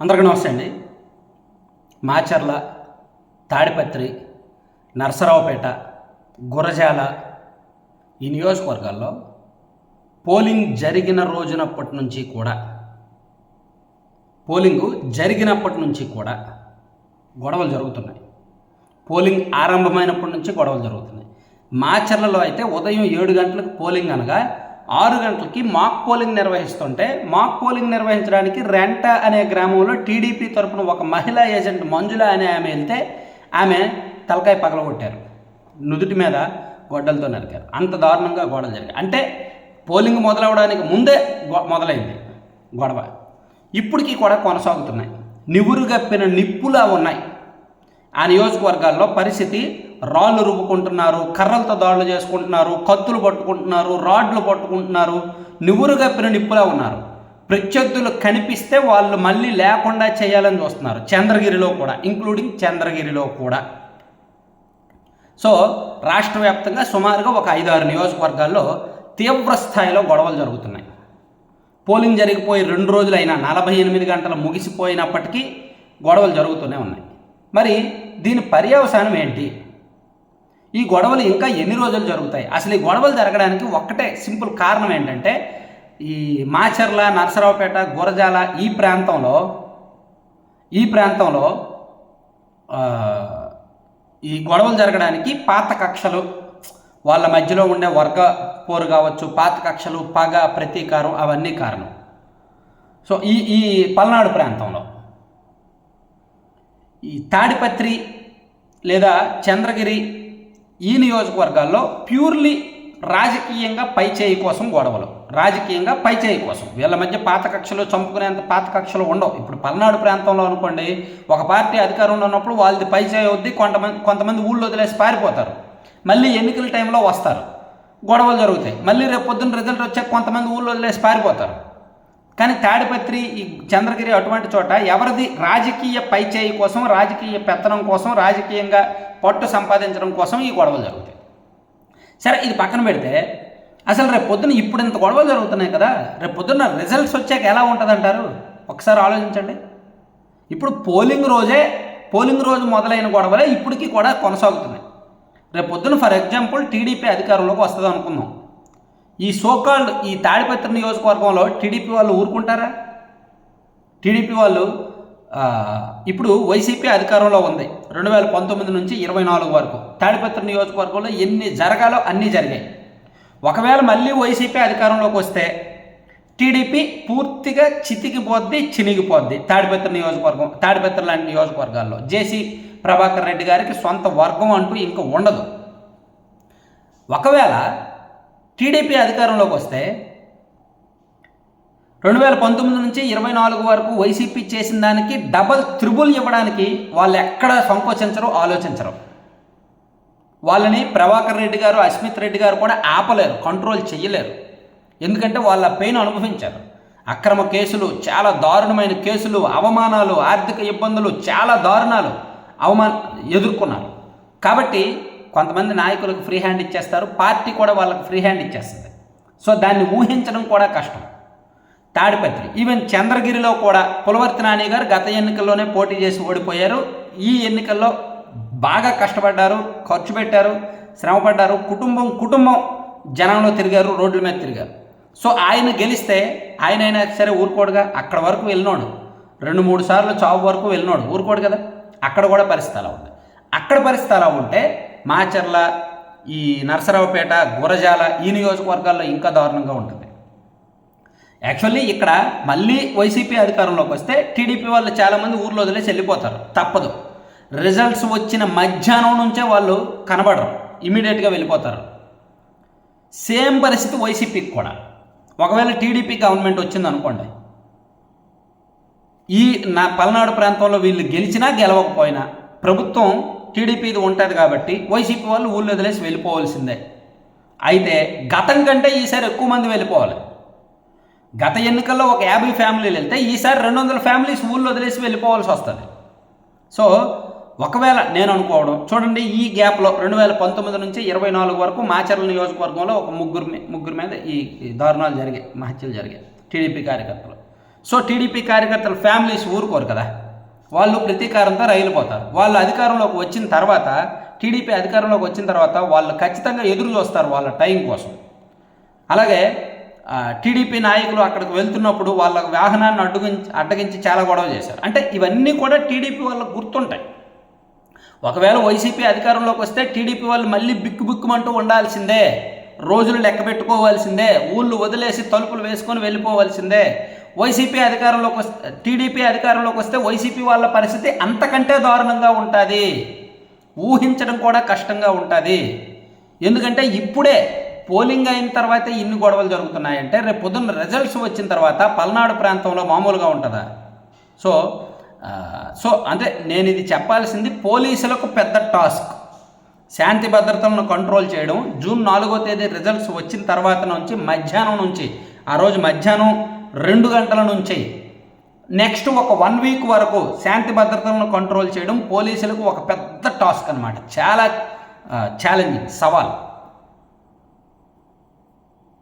అందరికీ నమస్తే అండి. మాచర్ల తాడిపత్రి నరసరావుపేట గురజాల ఈ నియోజకవర్గాల్లో పోలింగ్ జరిగిన రోజునప్పటి నుంచి కూడా పోలింగు జరిగినప్పటి నుంచి కూడా గొడవలు జరుగుతున్నాయి. పోలింగ్ ఆరంభమైనప్పటి నుంచి గొడవలు జరుగుతున్నాయి. మాచర్లలో అయితే ఉదయం ఏడు గంటలకు పోలింగ్ అనగా ఆరు గంటలకి మాక్ పోలింగ్ నిర్వహిస్తుంటే మాక్ పోలింగ్ నిర్వహించడానికి రెంట అనే గ్రామంలో టీడీపీ తరపున ఒక మహిళా ఏజెంట్ మంజుల అనే ఆమె వెళ్తే ఆమె తలకాయ పగలగొట్టారు. నుదుటి మీద గొడ్డలతో నరికారు. అంత దారుణంగా గొడవలు జరిగాయి. అంటే పోలింగ్ మొదలవడానికి ముందే గొ- మొదలైంది గొడవ. ఇప్పటికీ కూడా కొనసాగుతున్నాయి. నివురుగప్పిన నిప్పులా ఉన్నాయి. ఆ నియోజకవర్గాల్లో పరిస్థితి రాళ్ళు రుబ్బుకుంటున్నారు కర్రలతో దాడులు చేసుకుంటున్నారు కత్తులు పట్టుకుంటున్నారు రాడ్లు పట్టుకుంటున్నారు నివురు గప్పిన నిప్పులా ఉన్నారు. ప్రత్యర్థులు కనిపిస్తే వాళ్ళు మళ్ళీ లేకుండా చేయాలని చూస్తున్నారు. చంద్రగిరిలో కూడా ఇంక్లూడింగ్ చంద్రగిరిలో కూడా. సో రాష్ట్ర వ్యాప్తంగా సుమారుగా ఒక ఐదారు నియోజకవర్గాల్లో తీవ్ర స్థాయిలో గొడవలు జరుగుతున్నాయి. పోలింగ్ జరిగిపోయి రెండు రోజులైనా నలభై ఎనిమిది గంటలు ముగిసిపోయినప్పటికీ గొడవలు జరుగుతూనే ఉన్నాయి. మరి దీని పర్యవసానం ఏంటి? ఈ గొడవలు ఇంకా ఎన్ని రోజులు జరుగుతాయి? అసలు ఈ గొడవలు జరగడానికి ఒక్కటే సింపుల్ కారణం ఏంటంటే ఈ మాచర్ల నరసరావుపేట గురజాల ఈ ప్రాంతంలో ఈ ప్రాంతంలో ఈ గొడవలు జరగడానికి పాత కక్షలు వాళ్ళ మధ్యలో ఉండే వర్గ పోరు కావచ్చు పాత కక్షలు పగ ప్రతీకారం అవన్నీ కారణం. సో ఈ ఈ పల్నాడు ప్రాంతంలో ఈ తాడిపత్రి లేదా చంద్రగిరి ఈ నియోజకవర్గాల్లో ప్యూర్లీ రాజకీయంగా పైచేయి కోసం గొడవలు రాజకీయంగా పైచేయి కోసం. వీళ్ళ మధ్య పాత కక్షలు చంపుకునేంత పాత కక్షలు ఉండవు. ఇప్పుడు పల్నాడు ప్రాంతంలో అనుకోండి ఒక పార్టీ అధికారంలో ఉన్నప్పుడు వాళ్ళది పైచేయి వద్ది కొంతమంది కొంతమంది ఊళ్ళో వదిలేసి పారిపోతారు. మళ్ళీ ఎన్నికల టైంలో వస్తారు. గొడవలు జరుగుతాయి. మళ్ళీ రేపు పొద్దున్న రిజల్ట్ వచ్చాక కొంతమంది ఊళ్ళో వదిలేసి పారిపోతారు. కానీ తాడిపత్రి ఈ చంద్రగిరి అటువంటి చోట ఎవరిది రాజకీయ పైచేయి కోసం రాజకీయ పెత్తనం కోసం రాజకీయంగా పట్టు సంపాదించడం కోసం ఈ గొడవలు జరుగుతాయి. సరే ఇది పక్కన పెడితే అసలు రేపు పొద్దున ఇప్పుడు ఇంత గొడవలు జరుగుతున్నాయి కదా రేపు పొద్దున్న రిజల్ట్స్ వచ్చాక ఎలా ఉంటుందంటారు? ఒకసారి ఆలోచించండి. ఇప్పుడు పోలింగ్ రోజే పోలింగ్ రోజు మొదలైన గొడవలే ఇప్పటికీ కూడా కొనసాగుతున్నాయి. రేపు పొద్దున ఫర్ ఎగ్జాంపుల్ టీడీపీ అధికారంలోకి వస్తుంది అనుకుందాం ఈ సోకాల్డ్ ఈ తాడిపత్రి నియోజకవర్గంలో టీడీపీ వాళ్ళు ఊరుకుంటారా? టీడీపీ వాళ్ళు ఇప్పుడు వైసీపీ అధికారంలో ఉంది రెండు వేల పంతొమ్మిది నుంచి ఇరవై నాలుగు వరకు. తాడిపత్రి నియోజకవర్గంలో ఎన్ని జరగాలో అన్నీ జరిగాయి. ఒకవేళ మళ్ళీ వైసీపీ అధికారంలోకి వస్తే టీడీపీ పూర్తిగా చితికిపోద్ది చినిగిపోద్ది తాడిపత్రి నియోజకవర్గం తాడిపత్రి లాంటి నియోజకవర్గాల్లో. జేసీ ప్రభాకర్ రెడ్డి గారికి సొంత వర్గం అంటూ ఇంకా ఉండదు. ఒకవేళ టీడీపీ అధికారంలోకి వస్తే రెండు వేల పంతొమ్మిది నుంచి ఇరవై నాలుగు వరకు వైసీపీ చేసిన దానికి డబల్ త్రిబుల్ ఇవ్వడానికి వాళ్ళు ఎక్కడ సంకోచించరు ఆలోచించరు. వాళ్ళని ప్రభాకర్ రెడ్డి గారు అస్మిత్ రెడ్డి గారు కూడా ఆపలేరు కంట్రోల్ చేయలేరు ఎందుకంటే వాళ్ళ పెయిన్ అనుభవించారు. అక్రమ కేసులు చాలా దారుణమైన కేసులు అవమానాలు ఆర్థిక ఇబ్బందులు చాలా దారుణాలు అవమాన ఎదుర్కొన్నారు. కాబట్టి కొంతమంది నాయకులకు ఫ్రీ హ్యాండ్ ఇచ్చేస్తారు పార్టీ కూడా వాళ్ళకి ఫ్రీ హ్యాండ్ ఇచ్చేస్తుంది. సో దాన్ని ఊహించడం కూడా కష్టం. తాడిపత్రి ఈవెన్ చంద్రగిరిలో కూడా పులవర్తి నాని గారు గత ఎన్నికల్లోనే పోటీ చేసి ఓడిపోయారు. ఈ ఎన్నికల్లో బాగా కష్టపడ్డారు ఖర్చు పెట్టారు శ్రమపడ్డారు కుటుంబం కుటుంబం జనంలో తిరిగారు రోడ్ల మీద తిరిగారు. సో ఆయన గెలిస్తే ఆయన అయినా సరే ఊరుకోడుగా అక్కడ వరకు వెళ్ళినోడు. రెండు మూడు సార్లు చావు వరకు వెళ్ళినోడు ఊరుకోడు కదా. అక్కడ కూడా పరిస్థితి అలా ఉంది. అక్కడ పరిస్థితి అలా ఉంటే మాచర్ల ఈ నరసరావుపేట గురజాల ఈ నియోజకవర్గాల్లో ఇంకా దారుణంగా ఉంటుంది. యాక్చువల్లీ ఇక్కడ మళ్ళీ వైసీపీ అధికారంలోకి వస్తే టీడీపీ వాళ్ళు చాలామంది ఊర్లో వదిలేసి వెళ్ళిపోతారు. తప్పదు. రిజల్ట్స్ వచ్చిన మధ్యాహ్నం నుంచే వాళ్ళు కనబడరు. ఇమీడియట్గా వెళ్ళిపోతారు. సేమ్ పరిస్థితి వైసీపీకి కూడా. ఒకవేళ టీడీపీ గవర్నమెంట్ వచ్చింది అనుకోండి. ఈ నా పల్నాడు ప్రాంతంలో వీళ్ళు గెలిచినా గెలవకపోయినా ప్రభుత్వం టీడీపీది ఉంటుంది కాబట్టి వైసీపీ వాళ్ళు ఊళ్ళో వదిలేసి వెళ్ళిపోవాల్సిందే. అయితే గతం కంటే ఈసారి ఎక్కువ మంది వెళ్ళిపోవాలి. గత ఎన్నికల్లో ఒక యాభై ఫ్యామిలీలు వెళ్తే ఈసారి రెండు వందల ఫ్యామిలీస్ ఊళ్ళో వదిలేసి వెళ్ళిపోవాల్సి వస్తుంది. సో ఒకవేళ నేను అనుకోవడం చూడండి ఈ గ్యాప్లో రెండు వేల పంతొమ్మిది నుంచి ఇరవై నాలుగు వరకు మాచర్ల నియోజకవర్గంలో ఒక ముగ్గురు ముగ్గురు మీద ఈ ఈ దారుణాలు జరిగాయి మహత్యలు జరిగాయి టీడీపీ కార్యకర్తలు. సో టీడీపీ కార్యకర్తల ఫ్యామిలీస్ ఊరుకోరు కదా. వాళ్ళు ప్రతీకారంతో రైలు పోతారు. వాళ్ళు అధికారంలోకి వచ్చిన తర్వాత టీడీపీ అధికారంలోకి వచ్చిన తర్వాత వాళ్ళు ఖచ్చితంగా ఎదురు చూస్తారు వాళ్ళ టైం కోసం. అలాగే టీడీపీ నాయకులు అక్కడికి వెళ్తున్నప్పుడు వాళ్ళ వాహనాన్ని అడ్డగించి అడ్డగించి చాలా గొడవ చేశారు. అంటే ఇవన్నీ కూడా టీడీపీ వాళ్ళకు గుర్తుంటాయి. ఒకవేళ వైసీపీ అధికారంలోకి వస్తే టీడీపీ వాళ్ళు మళ్ళీ బిక్కు బిక్కుమంటూ ఉండాల్సిందే. రోజులు లెక్క పెట్టుకోవాల్సిందే. ఊళ్ళు వదిలేసి తలుపులు వేసుకొని వెళ్ళిపోవాల్సిందే. వైసీపీ అధికారంలోకి వస్తే టీడీపీ అధికారంలోకి వస్తే వైసీపీ వాళ్ళ పరిస్థితి అంతకంటే దారుణంగా ఉంటుంది. ఊహించడం కూడా కష్టంగా ఉంటుంది. ఎందుకంటే ఇప్పుడే పోలింగ్ అయిన తర్వాత ఇన్ని గొడవలు జరుగుతున్నాయంటే రేపు పొద్దున్న రిజల్ట్స్ వచ్చిన తర్వాత పల్నాడు ప్రాంతంలో మామూలుగా ఉంటుందా? సో సో అంటే నేను ఇది చెప్పాల్సింది పోలీసులకు పెద్ద టాస్క్. శాంతి భద్రతలను కంట్రోల్ చేయడం. జూన్ నాలుగో తేదీ రిజల్ట్స్ వచ్చిన తర్వాత నుంచి మధ్యాహ్నం నుంచి ఆ రోజు మధ్యాహ్నం రెండు గంటల నుంచి. నెక్స్ట్ ఒక వన్ వీక్ వరకు శాంతి భద్రతలను కంట్రోల్ చేయడం పోలీసులకు ఒక పెద్ద టాస్క్ అనమాట చాలా ఛాలెంజింగ్ సవాల్.